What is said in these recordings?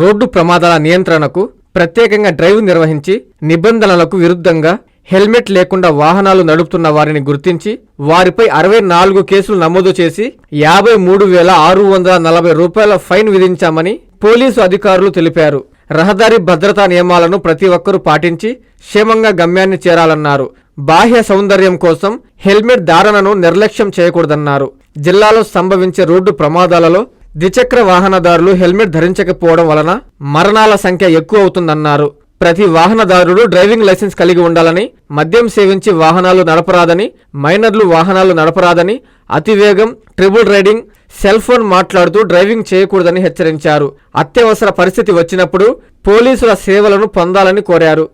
Road ప్రమాదాల నియంత్రణకు ప్రత్యేకంగా డ్రైవ్ నిర్వహించి నిబంధనలకు విరుద్ధంగా హెల్మెట్ లేకుండా వాహనాలు నడుపుతున్న వారిని గుర్తించి వారిపై అరవై నాలుగు కేసులు నమోదు చేసి యాభై మూడు వేల ఆరు వందల నలభై రూపాయల ఫైన్ విధించామని పోలీసు అధికారులు తెలిపారు. రహదారి భద్రతా నియమాలను ప్రతి ఒక్కరూ పాటించి క్షేమంగా గమ్యాన్ని చేరాలన్నారు. బాహ్య సౌందర్యం కోసం హెల్మెట్ ధారణను నిర్లక్ష్యం చేయకూడదన్నారు. జిల్లాలో సంభవించే రోడ్డు ప్రమాదాలలో ద్విచక్ర వాహనదారులు హెల్మెట్ ధరించకపోవడం వలన మరణాల సంఖ్య ఎక్కువ అవుతుందన్నారు. ప్రతి వాహనదారుడు డ్రైవింగ్ లైసెన్స్ కలిగి ఉండాలని మద్యం సేవించి వాహనాలు నడపరాదని మైనర్లు వాహనాలు నడపరాదని అతివేగం ట్రిబుల్ రైడింగ్ సెల్ ఫోన్ మాట్లాడుతూ డ్రైవింగ్ చేయకూడదని హెచ్చరించారు. అత్యవసర పరిస్థితి వచ్చినప్పుడు పోలీసుల సేవలను పొందాలని కోరారు.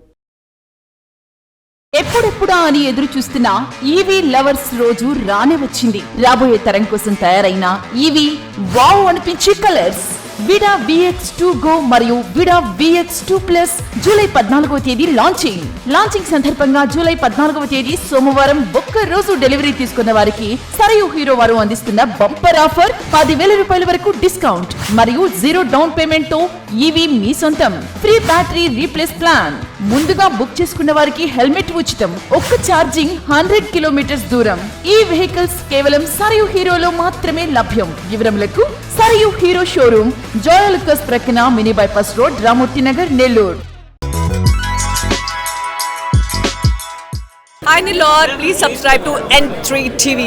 ఎప్పుడెప్పుడా అని ఎదురు చూస్తున్న ఈవీ లవర్స్ రోజు రానే వచ్చింది. రాబోయే తరం కోసం తయారైన ఈవీ వావ్ అనిపించే colours. Vida VX two go మరియు Vida VX two plus July పద్నాలుగవ తేదీ లాంచింగ్ లాంచింగ్ సందర్భంగా జూలై పద్నాలుగవ తేదీ సోమవారం ఒక్క రోజు డెలివరీ తీసుకున్న వారికి సరయు హీరో వారు అందిస్తున్న బంపర్ ఆఫర్ పదివేల రూపాయల వరకు డిస్కౌంట్ మరియు జీరో డౌన్ పేమెంట్తో ఈవీ మీ సొంతం. ఫ్రీ బ్యాటరీ రీప్లేస్ ప్లాన్ ముందుగా బుక్ చేసుకున్న వారికి హెల్మెట్ ఉచితం. ఒక్క ఛార్జింగ్ హండ్రెడ్ కిలోమీటర్స్ దూరం. E ఈ వెహికల్స్ కేవలం సరియు హీరోలో మాత్రమే లభ్యం. వివరములకు సరియు హీరో షోరూమ్ జోయల్కస్ ప్రక్కన mini bypass road Ramurthy Nagar Nellore. Hi Nilor, please subscribe to N3 TV.